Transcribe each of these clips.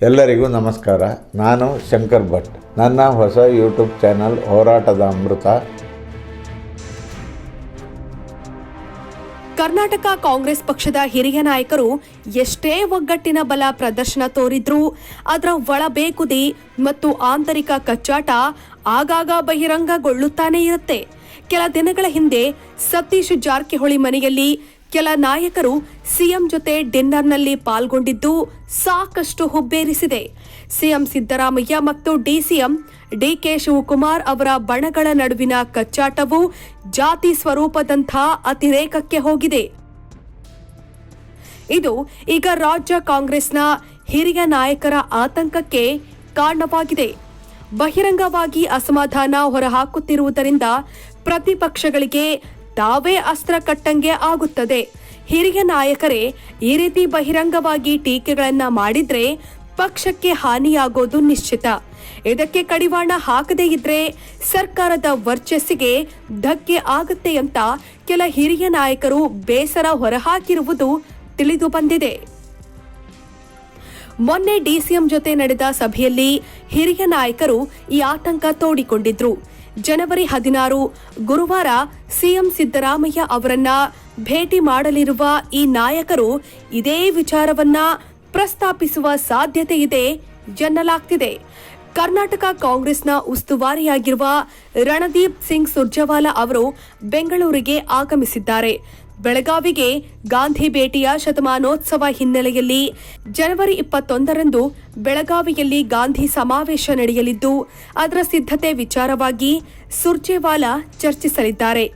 ಎಲ್ಲರಿಗೂ ನಮಸ್ಕಾರ. ನಾನು ಶಂಕರ್ ಭಟ್. ನನ್ನ ಹೊಸ ಯೂಟ್ಯೂಬ್ ಚಾನಲ್ ಹೋರಾಟದ ಅಮೃತ. ಕರ್ನಾಟಕ ಕಾಂಗ್ರೆಸ್ ಪಕ್ಷದ ಹಿರಿಯ ನಾಯಕರು ಎಷ್ಟೇ ಒಗ್ಗಟ್ಟಿನ ಬಲ ಪ್ರದರ್ಶನ ತೋರಿದ್ರು ಅದರ ಒಳಬೇಕುದಿ ಮತ್ತು ಆಂತರಿಕ ಕಚ್ಚಾಟ ಆಗಾಗ ಬಹಿರಂಗಗೊಳ್ಳುತ್ತಾನೆ ಇರುತ್ತೆ. ಕೆಲ ದಿನಗಳ ಹಿಂದೆ ಸತೀಶ್ ಜಾರಕಿಹೊಳಿ ಮನೆಯಲ್ಲಿ ಕೆಲ ನಾಯಕರು ಸಿಎಂ ಜೊತೆ ಡಿನ್ನರ್ನಲ್ಲಿ ಪಾಲ್ಗೊಂಡಿದ್ದು ಸಾಕಷ್ಟು ಹುಬ್ಬೇರಿಸಿದೆ. ಸಿಎಂ ಸಿದ್ದರಾಮಯ್ಯ ಮತ್ತು ಡಿಸಿಎಂ ಡಿಕೆ ಶಿವಕುಮಾರ್ ಅವರ ಬಣಗಳ ನಡುವಿನ ಕಚ್ಚಾಟವು ಜಾತಿ ಸ್ವರೂಪದಂಥ ಅತಿರೇಕಕ್ಕೆ ಹೋಗಿದೆ. ಇದು ಈಗ ರಾಜ್ಯ ಕಾಂಗ್ರೆಸ್ನ ಹಿರಿಯ ನಾಯಕರ ಆತಂಕಕ್ಕೆ ಕಾರಣವಾಗಿದೆ. ಬಹಿರಂಗವಾಗಿ ಅಸಮಾಧಾನ ಹೊರಹಾಕುತ್ತಿರುವುದರಿಂದ ಪ್ರತಿಪಕ್ಷಗಳಿಗೆ ತಾವೇ ಅಸ್ತ್ರ ಕಟ್ಟಂಗೆ ಆಗುತ್ತದೆ. ಹಿರಿಯ ನಾಯಕರೇ, ಈ ರೀತಿ ಬಹಿರಂಗವಾಗಿ ಟೀಕೆಗಳನ್ನ ಮಾಡಿದ್ರೆ ಪಕ್ಷಕ್ಕೆ ಹಾನಿಯಾಗೋದು ನಿಶ್ಚಿತ. ಇದಕ್ಕೆ ಕಡಿವಾಣ ಹಾಕದೇ ಇದ್ರೆ ಸರ್ಕಾರದ ವರ್ಚಸ್ಸಿಗೆ ಧಕ್ಕೆ ಆಗುತ್ತೆ ಅಂತ ಕೆಲ ಹಿರಿಯ ನಾಯಕರು ಬೇಸರ ಹೊರಹಾಕಿರುವುದು ತಿಳಿದು ಬಂದಿದೆ. ಮೊನ್ನೆ ಡಿಸಿಎಂ ಜೊತೆ ನಡೆದ ಸಭೆಯಲ್ಲಿ ಹಿರಿಯ ನಾಯಕರು ಈ ಆತಂಕ ತೋಡಿಕೊಂಡಿದ್ರು. ಜನವರಿ ಹದಿನಾರು ಗುರುವಾರ ಸಿಎಂ ಸಿದ್ದರಾಮಯ್ಯ ಅವರನ್ನ ಭೇಟಿ ಮಾಡಲಿರುವ ಈ ನಾಯಕರು ಇದೇ ವಿಚಾರವನ್ನ ಪ್ರಸ್ತಾಪಿಸುವ ಸಾಧ್ಯತೆ ಇದೆ ಎನ್ನಲಾಗ್ತಿದೆ. ಕರ್ನಾಟಕ ಕಾಂಗ್ರೆಸ್ನ ಉಸ್ತುವಾರಿಯಾಗಿರುವ ರಣದೀಪ್ ಸಿಂಗ್ ಸುರ್ಜೇವಾಲಾ ಅವರು ಬೆಂಗಳೂರಿಗೆ ಆಗಮಿಸಿದ್ದಾರೆ. ಬೆಳಗಾವಿಗೆ ಗಾಂಧಿ ಭೇಟಿಯ ಶತಮಾನೋತ್ಸವ ಹಿನ್ನೆಲೆಯಲ್ಲಿ ಜನವರಿ ಇಪ್ಪತ್ತೊಂದರಂದು ಬೆಳಗಾವಿಯಲ್ಲಿ ಗಾಂಧಿ ಸಮಾವೇಶ ನಡೆಯಲಿದ್ದು, ಅದರ ಸಿದ್ಧತೆ ವಿಚಾರವಾಗಿ ಸುರ್ಜೇವಾಲಾ ಚರ್ಚಿಸಲಿದ್ದಾರೆ.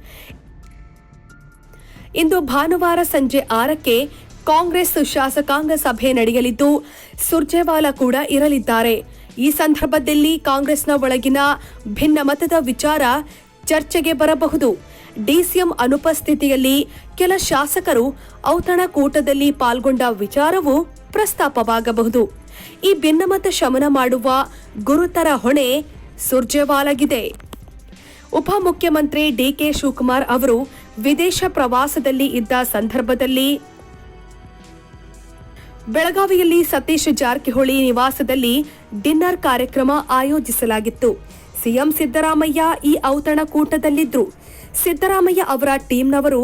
ಇಂದು ಭಾನುವಾರ ಸಂಜೆ ಆರಕ್ಕೆ ಕಾಂಗ್ರೆಸ್ ಶಾಸಕಾಂಗ ಸಭೆ ನಡೆಯಲಿದ್ದು, ಸುರ್ಜೇವಾಲಾ ಕೂಡ ಇರಲಿದ್ದಾರೆ. ಈ ಸಂದರ್ಭದಲ್ಲಿ ಕಾಂಗ್ರೆಸ್ನ ಒಳಗಿನ ಭಿನ್ನಮತದ ವಿಚಾರ ಚರ್ಚೆಗೆ ಬರಬಹುದು. ಡಿಸಿಎಂ ಅನುಪಸ್ಥಿತಿಯಲ್ಲಿ ಕೆಲ ಶಾಸಕರು ಔತಣಕೂಟದಲ್ಲಿ ಪಾಲ್ಗೊಂಡ ವಿಚಾರವೂ ಪ್ರಸ್ತಾಪವಾಗಬಹುದು. ಈ ಭಿನ್ನಮತ ಶಮನ ಮಾಡುವ ಗುರುತರ ಹೊಣೆ ಸುರ್ಜೇವಾಲಾಗಿದೆ. ಉಪಮುಖ್ಯಮಂತ್ರಿ ಡಿಕೆ ಶಿವಕುಮಾರ್ ಅವರು ವಿದೇಶ ಪ್ರವಾಸದಲ್ಲಿ ಇದ್ದ ಸಂದರ್ಭದಲ್ಲಿ ಬೆಳಗಾವಿಯಲ್ಲಿ ಸತೀಶ್ ಜಾರಕಿಹೊಳಿ ನಿವಾಸದಲ್ಲಿ ಡಿನ್ನರ್ ಕಾರ್ಯಕ್ರಮ ಆಯೋಜಿಸಲಾಗಿತ್ತು. ಸಿಎಂ ಸಿದ್ದರಾಮಯ್ಯ ಈ ಔತಣಕೂಟದಲ್ಲಿದ್ರು. ಸಿದ್ದರಾಮಯ್ಯ ಅವರ ಟೀಮ್ನವರು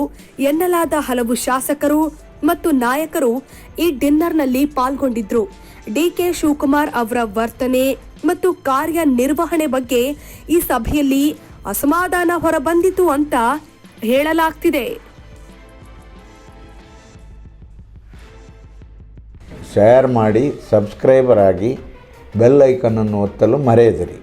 ಎನ್ನಲಾದ ಹಲವು ಶಾಸಕರು ಮತ್ತು ನಾಯಕರು ಈ ಡಿನ್ನರ್ನಲ್ಲಿ ಪಾಲ್ಗೊಂಡಿದ್ರು. ಡಿಕೆ ಶಿವಕುಮಾರ್ ಅವರ ವರ್ತನೆ ಮತ್ತು ಕಾರ್ಯನಿರ್ವಹಣೆ ಬಗ್ಗೆ ಈ ಸಭೆಯಲ್ಲಿ ಅಸಮಾಧಾನ ಹೊರಬಂದಿತು ಅಂತ ಹೇಳಲಾಗ್ತಿದೆ. ಶೇರ್ ಮಾಡಿ ಸಬ್ಸ್ಕ್ರೈಬರ್ ಆಗಿ ಬೆಲ್ ಐಕನನ್ನು ಒತ್ತಲು ಮರೆಯದಿರಿ.